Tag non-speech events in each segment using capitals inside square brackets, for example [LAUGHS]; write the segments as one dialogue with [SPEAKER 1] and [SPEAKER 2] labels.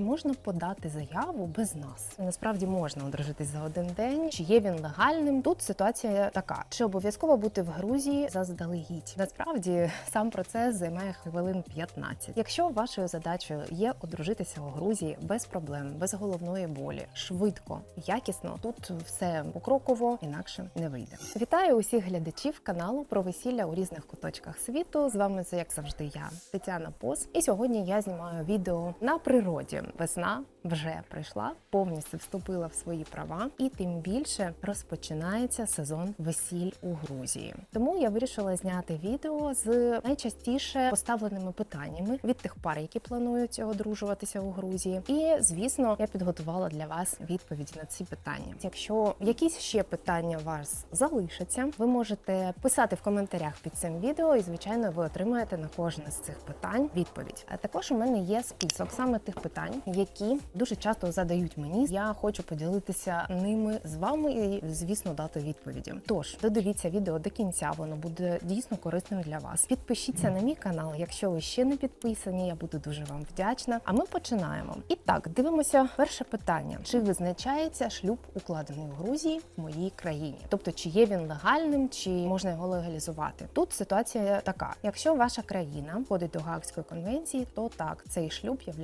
[SPEAKER 1] чи можна подати заяву без нас? Насправді можна одружитись за один день. Чи є він легальним? Тут ситуація така: чи обов'язково бути в Грузії заздалегідь? Насправді сам процес займає хвилин 15. Якщо вашою задачею є одружитися у Грузії без проблем, без головної болі, швидко, якісно, тут все покроково, інакше не вийде. Вітаю усіх глядачів каналу про весілля у різних куточках світу. З вами це як завжди я, Тетяна Пос. І сьогодні я знімаю відео на природі. Весна вже прийшла, повністю вступила в свої права, і тим більше розпочинається сезон весіль у Грузії. Тому я вирішила зняти відео з найчастіше поставленими питаннями від тих пар, які планують одружуватися у Грузії. І звісно, я підготувала для вас відповіді на ці питання. Якщо якісь ще питання вас залишаться, ви можете писати в коментарях під цим відео, і звичайно, ви отримаєте на кожне з цих питань відповідь. А також у мене є список саме тих питань, які дуже часто задають мені. Я хочу поділитися ними з вами і, звісно, дати відповіді. Тож додивіться відео до кінця, воно буде дійсно корисним для вас. Підпишіться на мій канал, якщо ви ще не підписані. Я буду дуже вам вдячна. А ми починаємо. І так, дивимося перше питання: чи визначається шлюб, укладений у Грузії в моїй країні? Тобто, чи є він легальним, чи можна його легалізувати? Тут ситуація така: якщо ваша країна входить до Гаагської конвенції, то так цей шлюб є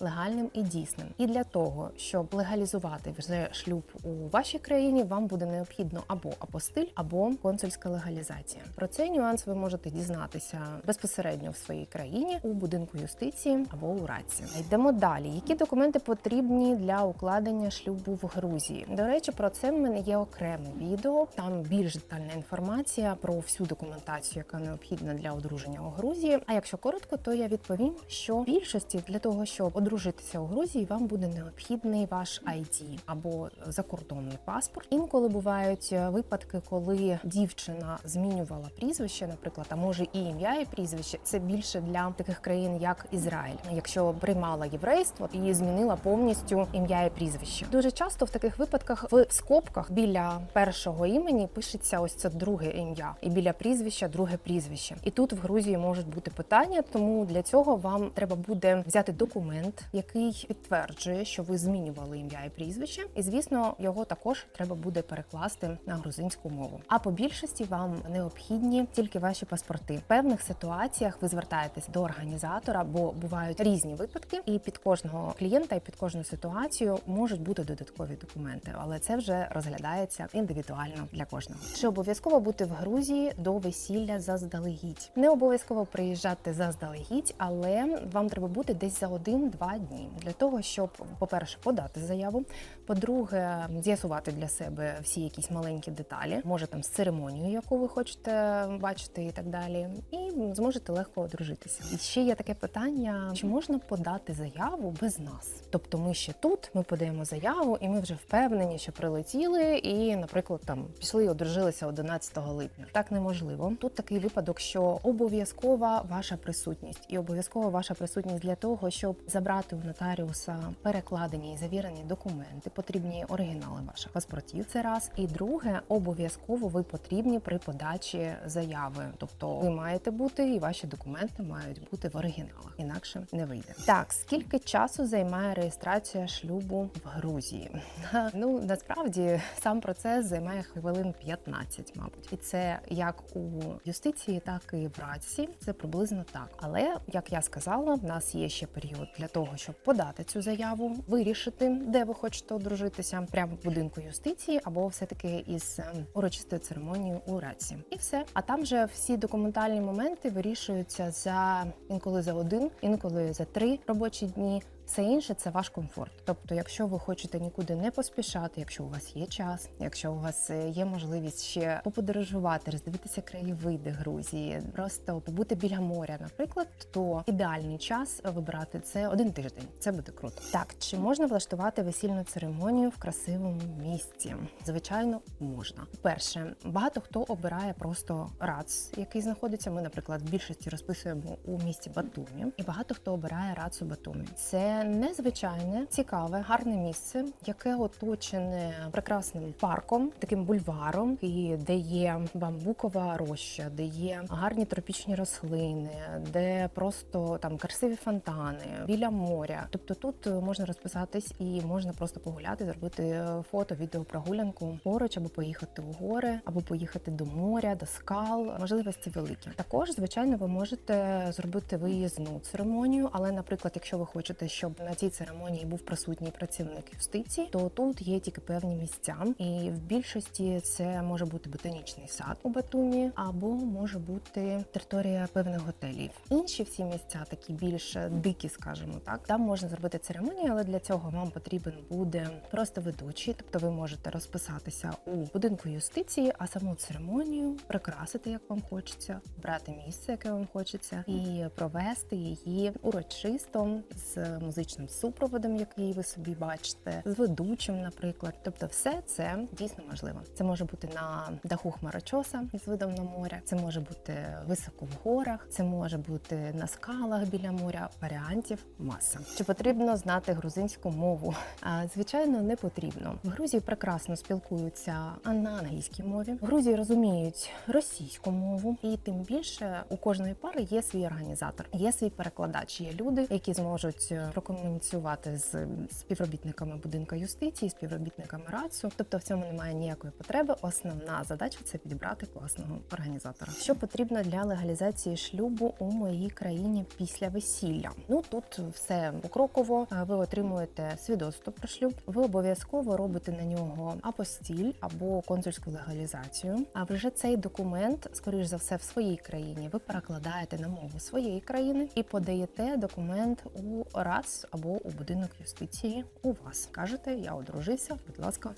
[SPEAKER 1] легальним і дійсним. І для того, щоб легалізувати вже шлюб у вашій країні, вам буде необхідно або апостиль, або консульська легалізація. Про цей нюанс ви можете дізнатися безпосередньо в своїй країні у будинку юстиції або у раці. Йдемо далі. Які документи потрібні для укладення шлюбу в Грузії? До речі, про це в мене є окреме відео. Там більш детальна інформація про всю документацію, яка необхідна для одруження у Грузії. А якщо коротко, то я відповім, що більшості для того, щоб одружитися у Грузії, вам буде необхідний ваш ID або закордонний паспорт. Інколи бувають е, випадки, коли дівчина змінювала прізвище, наприклад, а може і ім'я і прізвище. Це більше для таких країн, як Ізраїль. Якщо приймала єврейство і змінила повністю ім'я і прізвище. Дуже часто в таких випадках в скобках біля першого імені пишеться ось це друге ім'я, і біля прізвища друге прізвище. І тут в Грузії можуть бути питання, тому для цього вам треба буде взяти документ, який підтверджує, що ви змінювали ім'я і прізвище, і звісно, його також треба буде перекласти на грузинську мову. А по більшості вам необхідні тільки ваші паспорти. В певних ситуаціях ви звертаєтесь до організатора, бо бувають різні випадки, і під кожного клієнта і під кожну ситуацію можуть бути додаткові документи, але це вже розглядається індивідуально для кожного. Чи обов'язково бути в Грузії до весілля заздалегідь? Не обов'язково приїжджати заздалегідь, але вам треба бути десь за один-два дні для того, щоб, по-перше, подати заяву. По-друге, з'ясувати для себе всі якісь маленькі деталі, може там з церемонією, яку ви хочете бачити, і так далі, і зможете легко одружитися. І ще є таке питання: чи можна подати заяву без нас? Тобто, ми ще тут, ми подаємо заяву, і ми вже впевнені, що прилетіли, і, наприклад, там пішли і одружилися 11 липня. Так неможливо. Тут такий випадок, що обов'язкова ваша присутність, і обов'язкова ваша присутність для того, щоб забрати у нотаріуса перекладені і завірені документи, потрібні оригінали ваших паспортів. Це раз. І друге, обов'язково ви потрібні при подачі заяви. Тобто ви маєте бути, і ваші документи мають бути в оригіналах, інакше не вийде. Так, скільки часу займає реєстрація шлюбу в Грузії? [LAUGHS] Ну насправді сам процес займає хвилин 15, мабуть, і це як у юстиції, так і в раці. Це приблизно так. Але як я сказала, в нас є ще період для того, щоб подати цю заяву, вирішити, де ви хочете одружитися, прямо в будинку юстиції, або все таки із ем, урочистою церемонією у раці. І все. А там же всі документальні моменти вирішуються за інколи за один, інколи за три робочі дні. Все інше це ваш комфорт. Тобто, якщо ви хочете нікуди не поспішати, якщо у вас є час, якщо у вас е, є можливість ще поподорожувати, роздивитися краєвиди Грузії, просто побути біля моря, наприклад, то ідеальний час вибрати це один тиждень. Це буде круто. Так, чи можна влаштувати весільну церемонію в красивому місці? Звичайно, можна. Перше, багато хто обирає просто рац, який знаходиться. Ми, наприклад, в більшості розписуємо у місті Батумі, і багато хто обирає рац у Батумі. Це Незвичайне, цікаве, гарне місце, яке оточене прекрасним парком, таким бульваром, і де є бамбукова роща, де є гарні тропічні рослини, де просто там красиві фонтани біля моря. Тобто тут можна розписатись і можна просто погуляти, зробити фото, відео прогулянку поруч, або поїхати у гори, або поїхати до моря, до скал. Можливості великі. Також, звичайно, ви можете зробити виїзну церемонію, але, наприклад, якщо ви хочете, щоб на цій церемонії був присутній працівник юстиції, то тут є тільки певні місця, і в більшості це може бути ботанічний сад у Батумі, або може бути територія певних готелів. Інші всі місця такі більш дикі, скажімо так. Там можна зробити церемонію, але для цього вам потрібен буде просто ведучий, тобто ви можете розписатися у будинку юстиції, а саму церемонію прикрасити, як вам хочеться, брати місце, яке вам хочеться, і провести її урочисто з музичним супроводом, який ви собі бачите, з ведучим, наприклад. Тобто, все це дійсно можливо. Це може бути на даху хмарочоса з видом на море, це може бути високо в горах, це може бути на скалах біля моря. Варіантів маса. Чи потрібно знати грузинську мову? А звичайно, не потрібно. В Грузії прекрасно спілкуються на англійській мові. В Грузії розуміють російську мову, і тим більше у кожної пари є свій організатор, є свій перекладач. Є люди, які зможуть прокомуніцювати з співробітниками будинку юстиції, співробітниками РАЦУ. Тобто в цьому немає ніякої потреби. Основна задача це підібрати класного організатора. Що потрібно для легалізації шлюбу у моїй країні після весілля? Ну тут все покроково. Е, Ви отримуєте свідоцтво про шлюб. Ви обов'язково робите на нього апостіль або консульську легалізацію. А вже цей документ, скоріш за все, в своїй країні ви перекладаєте на мову своєї країни і подаєте документ у РАЦ або у будинок юстиції у вас. Кажете, я одружився, будь ласка.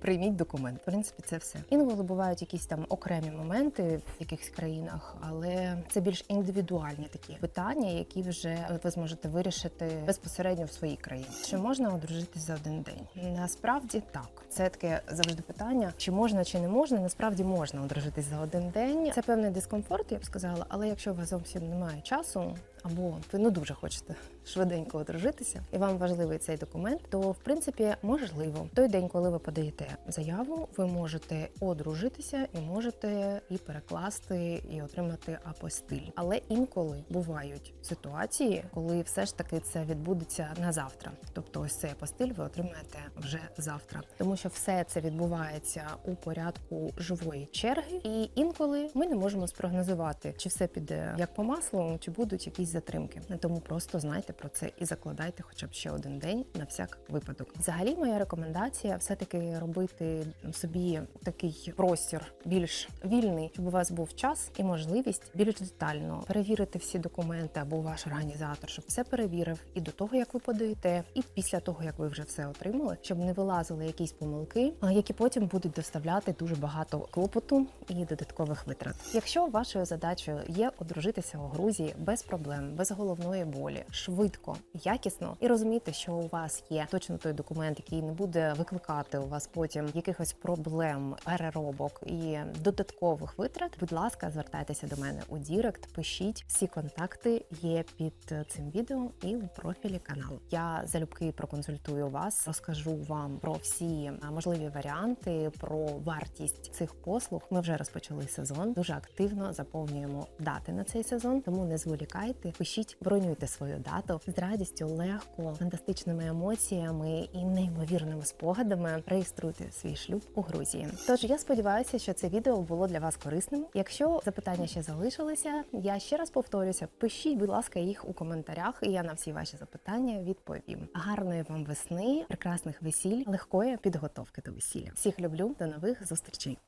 [SPEAKER 1] Прийміть документ. В принципі, це все. Інколи бувають якісь там окремі моменти в якихось країнах, але це більш індивідуальні такі питання, які вже ви зможете вирішити безпосередньо в своїй країні. Чи можна одружитись за один день? Насправді так. Це таке завжди питання: чи можна, чи не можна. Насправді можна одружитись за один день. Це певний дискомфорт, я б сказала. Але якщо у вас зовсім немає часу, або ви не дуже хочете швиденько одружитися, і вам важливий цей документ, то в принципі можливо той день, коли ви подаєте заяву, ви можете одружитися і можете і перекласти, і отримати апостиль. Але інколи бувають ситуації, коли все ж таки це відбудеться на завтра. Тобто, ось цей апостиль ви отримаєте вже завтра, тому що все це відбувається у порядку живої черги, і інколи ми не можемо спрогнозувати, чи все піде як по маслу, чи будуть якісь затримки. Тому просто знайте про це і закладайте хоча б ще один день на всяк випадок. Взагалі, моя рекомендація все таки робити собі такий простір більш вільний, щоб у вас був час і можливість більш детально перевірити всі документи або ваш організатор, щоб все перевірив і до того, як ви подаєте, і після того, як ви вже все отримали, щоб не вилазили якісь помилки, які потім будуть доставляти дуже багато клопоту і додаткових витрат. Якщо вашою задачею є одружитися у Грузії без проблем, без головної болі, швидко, якісно і розуміти, що у вас є точно той документ, який не буде викликати у вас потім якихось проблем, переробок і додаткових витрат. Будь ласка, звертайтеся до мене у Дірект, пишіть всі контакти є під цим відео і у профілі каналу. Я залюбки проконсультую вас, розкажу вам про всі можливі варіанти, про вартість цих послуг. Ми вже розпочали сезон. Дуже активно заповнюємо дати на цей сезон, тому не зволікайте, пишіть, бронюйте свою дату з радістю, легко, фантастичними емоціями і неймовірними спогадами. Реєструйте свій шлюб у Грузії. Тож я сподіваюся, що це відео було для вас корисним. Якщо запитання ще залишилися, я ще раз повторюся, пишіть, будь ласка, їх у коментарях, і я на всі ваші запитання відповім. Гарної вам весни, прекрасних весіль, легкої підготовки до весілля. Всіх люблю, до нових зустрічей.